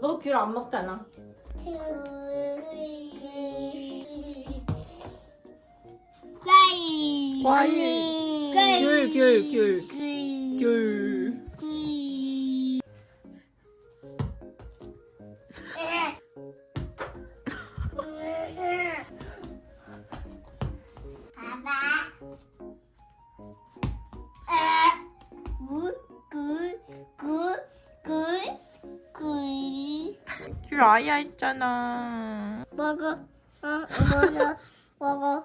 너 귤 안 먹잖아. 과일. 과일. 귤, 귤, 귤. 귤. 귤 아야 있잖아. 먹어. 어, 먹어. 먹어.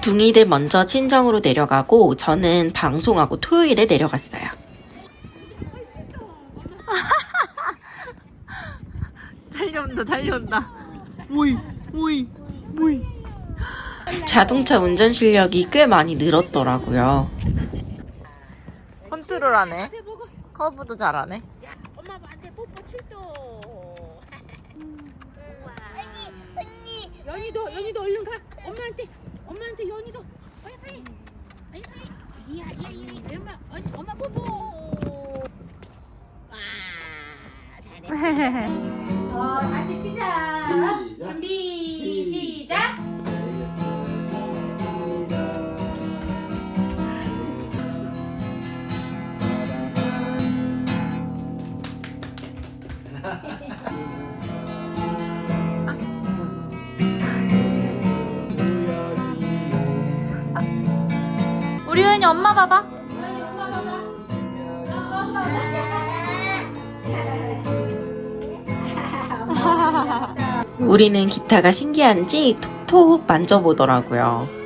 둥이들 먼저 친정으로 내려가고 저는 방송하고 토요일에 내려갔어요. 달려온다, 달려온다. 모이, 모이, 모이. 자동차 운전 실력이 꽤 많이 늘었더라고요. 컨트롤하네. 커브도 잘하네. 출동. 언니, 언니. 연희도 연희도 얼른 가. 엄마한테 엄마한테 연희도 빨리 빨리 빨리 빨리. 이야 이야 이야 엄마 언, 엄마 뽀뽀. 와 잘했어. 어 다시 시작. 준비 시작. 우리 은이 엄마 봐봐. 우리는 기타가 신기한지 톡톡 만져보더라고요.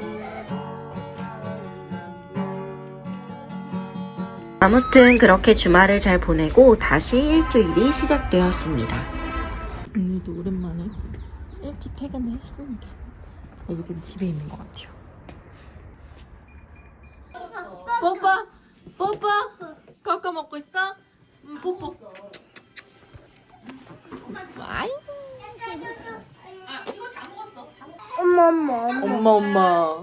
아무튼 그렇게 주말을 잘 보내고 다시 일주일이 시작되었습니다. 오늘도 오랜만에 일찍 퇴근을 했습니다. 애기들이 집에 있는 것 같아요. 뽀뽀, 뽀뽀, 꺾어 먹고 있어? 응, 뽀뽀. 아이, 엄마, 엄마, 엄마, 엄마, 엄마,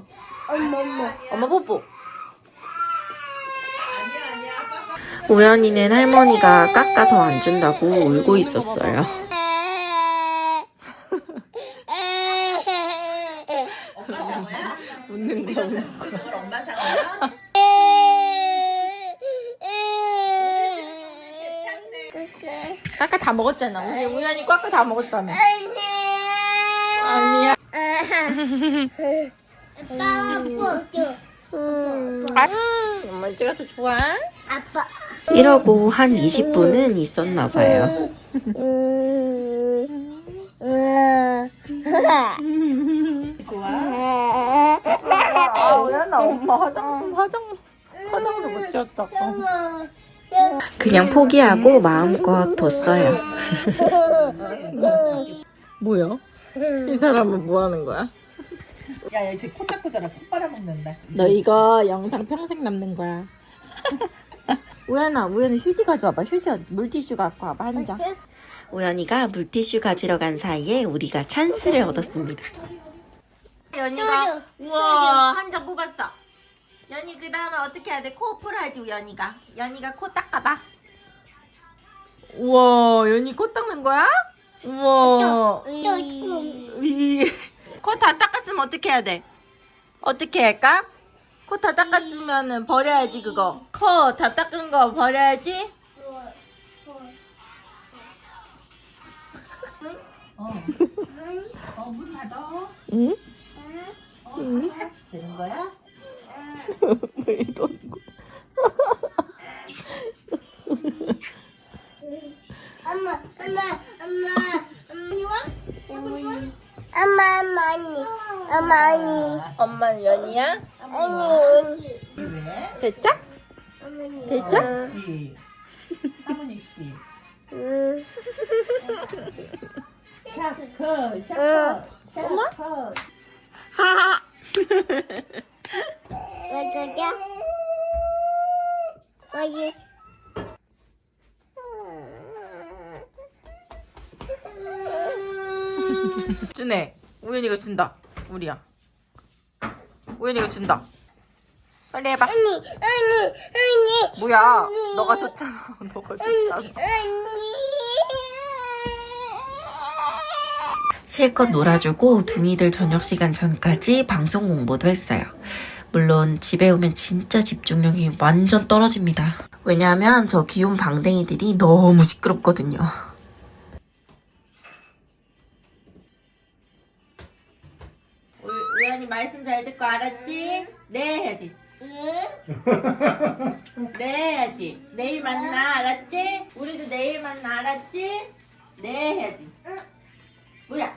엄마, 엄마. 엄마 뽀뽀. 우연이는 할머니가 깎아 더 안 준다고 울고 있었어요. 웃는 거. 까까 다 먹었잖아. 우리 우연히 까까 다 먹었다며. 아니야. 아빠 뽀뽀. 아, 엄마 찍어서 좋아. 아빠. 이러고 한 20분은 있었나 봐요. 아, 우연아 엄마 화장 화장 화장도 못 지웠다고. 그냥 포기하고 마음껏 뒀어요. 뭐야? 이 사람은 뭐 하는 거야? 야, 야, 쟤코 닦고 자라. 코 빨아먹는다. 너 이거 영상 평생 남는 거야. 우연아, 우연이 휴지 가져와봐. 휴지 어디? 물티슈 갖고 와봐 한 장. 우연이가 물티슈 가지러 간 사이에 우리가 찬스를 얻었습니다. 연이가 우와 한 장 뽑았어. 연이 그 다음에 어떻게 해야 돼? 코 풀어야지 연이가. 연이가 코 닦아봐. 우와 연이 코 닦는 거야? 우와. 코다 닦았으면 어떻게 해야 돼? 어떻게 할까? 코 다 닦았으면 버려야지 그거. 코 다 닦은 거 버려야지. 어. 어, 문 닫아. 응? 어, 닫아. 되는 거야? 왜 이런 거? 엄마, 엄마, 엄마, 엄마, 엄마, 엄마, 언니, 엄마, 언니, 엄마는 연이야? 됐죠? 됐어? 씨. 할머니 씨. 응, 샤크, 샤크, 샤크. 하하. 어디죠? 어디? 주네. 우연이가 준다. 우리야. 우연이가 준다. 빨리 해봐. 언니, 언니, 언니, 뭐야? 너가 줬잖아. 너가 줬잖아. 언니. 실컷 놀아주고 둥이들 저녁 시간 전까지 방송 공부도 했어요. 물론 집에 오면 진짜 집중력이 완전 떨어집니다. 왜냐하면 저 귀여운 방댕이들이 너무 시끄럽거든요. 우- 우연이 말씀 잘 듣고 알았지? 네 해야지. 네 해야지. 내일 만나 알았지? 우리도 내일 만나 알았지? 네 해야지. 뭐야?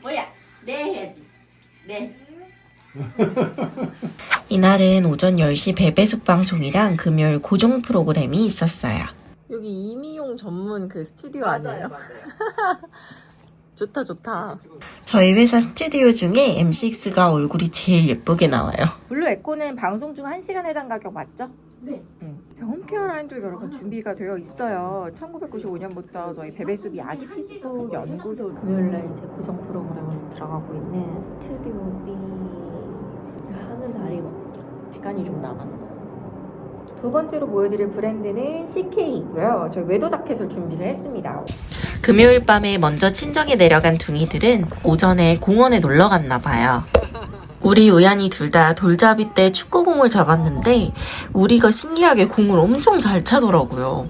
뭐야? 네 해야지. 네. 이날은 오전 10시 베베숙 방송이랑 금요일 고정 프로그램이 있었어요. 여기 이미용 전문 그 스튜디오 아니에요? 좋다 좋다. 저희 회사 스튜디오 중에 M6가 얼굴이 제일 예쁘게 나와요. 블루 에코는 방송 중 1시간 해당 가격 맞죠? 네. 응. 병원 케어 라인도 여러분 준비가 되어 있어요. 1995년부터 저희 베베숲이 아기 피부 연구소 금요일날 이제 고정 프로그램으로 들어가고 있는 스튜디오 B를 하는 날이거든요. 시간이 좀 남았어요. 두 번째로 보여드릴 브랜드는 CK이고요. 저희 외도 자켓을 준비를 했습니다. 금요일 밤에 먼저 친정에 내려간 둥이들은 오전에 공원에 놀러 갔나 봐요. 우리 우연히 둘 다 돌잡이 때 축구공을 잡았는데 우리가 신기하게 공을 엄청 잘 차더라고요.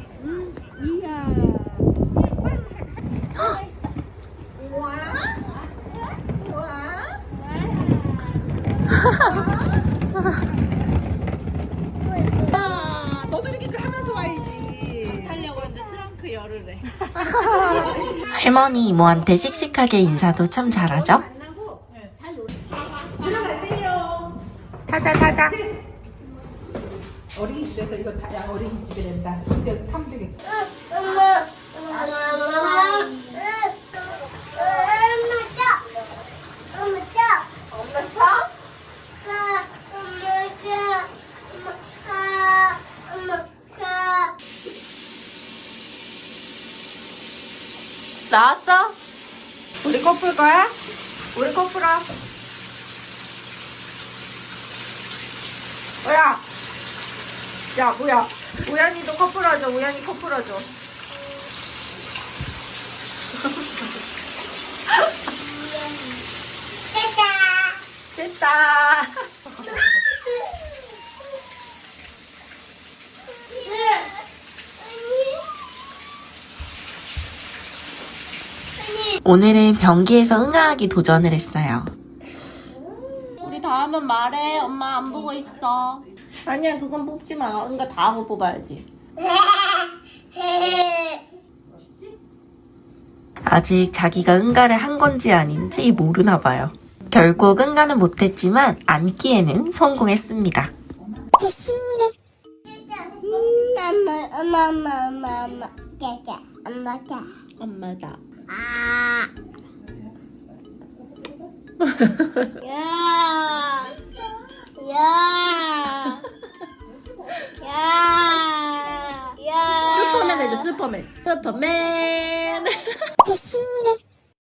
아, 너도 이렇게 하면서 와야지. 하려고 했는데 트렁크 열을 해. 할머니 이모한테 씩씩하게 인사도 참 잘하죠? 들어가세요. 타자 타자. 어린이집에서 이거 다 야, 어린이집에 된다. 그래서 타면 되겠다. 엄마, 엄마, 엄마, 엄마 짜, 엄마 짜, 엄마 차? 짜, 엄마 짜, 엄마 짜, 엄마 짜. 나왔어? 우리 커플 거야? 우리 커플아. 뭐야? 야, 뭐야? 우연이도 커플하죠. 우연이 커플하죠. 짜짜. 됐다. 오늘은 변기에서 응아하기 도전을 했어요. 우리 다 하면 말해. 엄마 안 보고 있어. 아니야, 그건 뽑지 마. 그러니까 다 하고 뽑아야지. 아직 자기가 응가를 한 건지 아닌지 모르나 봐요. 결국 응가는 못했지만 앉기에는 성공했습니다. 엄마, 엄마, 엄마, 엄마, 엄마, 짜짜, 엄마 짜. 엄마다. 아. 야. 야. 야. 야. 슈퍼맨 해줘, 슈퍼맨. 슈퍼맨.